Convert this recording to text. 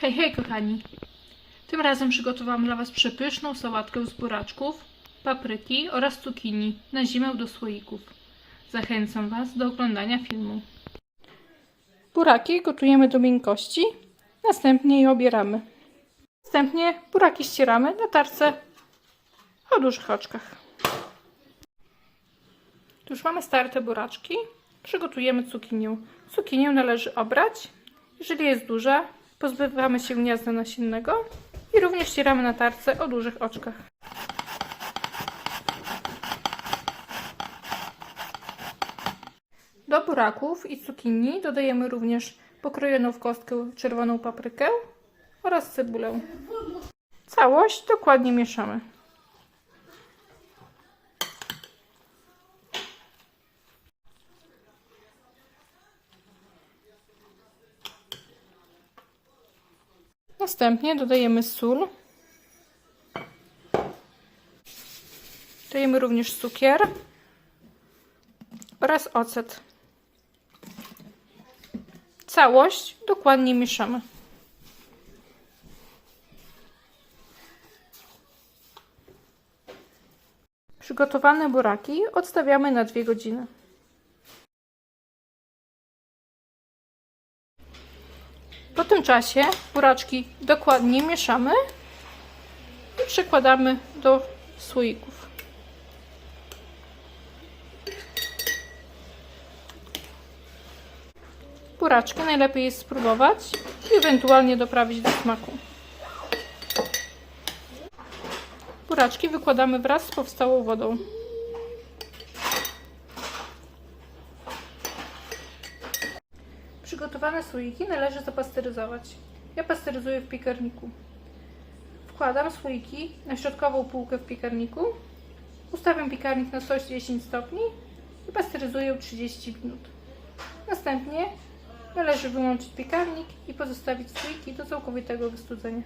Hej, hej kochani! Tym razem przygotowałam dla Was przepyszną sałatkę z buraczków, papryki oraz cukinii na zimę do słoików. Zachęcam Was do oglądania filmu. Buraki gotujemy do miękkości, następnie je obieramy. Następnie buraki ścieramy na tarce o dużych oczkach. Tu już mamy starte buraczki. Przygotujemy cukinię. Cukinię należy obrać. Jeżeli jest duża, pozbywamy się gniazda nasiennego i również ścieramy na tarce o dużych oczkach. Do buraków i cukinii dodajemy również pokrojoną w kostkę czerwoną paprykę oraz cebulę. Całość dokładnie mieszamy. Następnie dodajemy sól. Dodajemy również cukier oraz ocet. Całość dokładnie mieszamy. Przygotowane buraki odstawiamy na 2 godziny. Po tym czasie buraczki dokładnie mieszamy i przekładamy do słoików. Buraczki najlepiej jest spróbować i ewentualnie doprawić do smaku. Buraczki wykładamy wraz z powstałą wodą. Przygotowane słoiki należy zapasteryzować. Ja pasteryzuję w piekarniku. Wkładam słoiki na środkową półkę w piekarniku. Ustawiam piekarnik na 110 stopni i pasteryzuję 30 minut. Następnie należy wyłączyć piekarnik i pozostawić słoiki do całkowitego wystudzenia.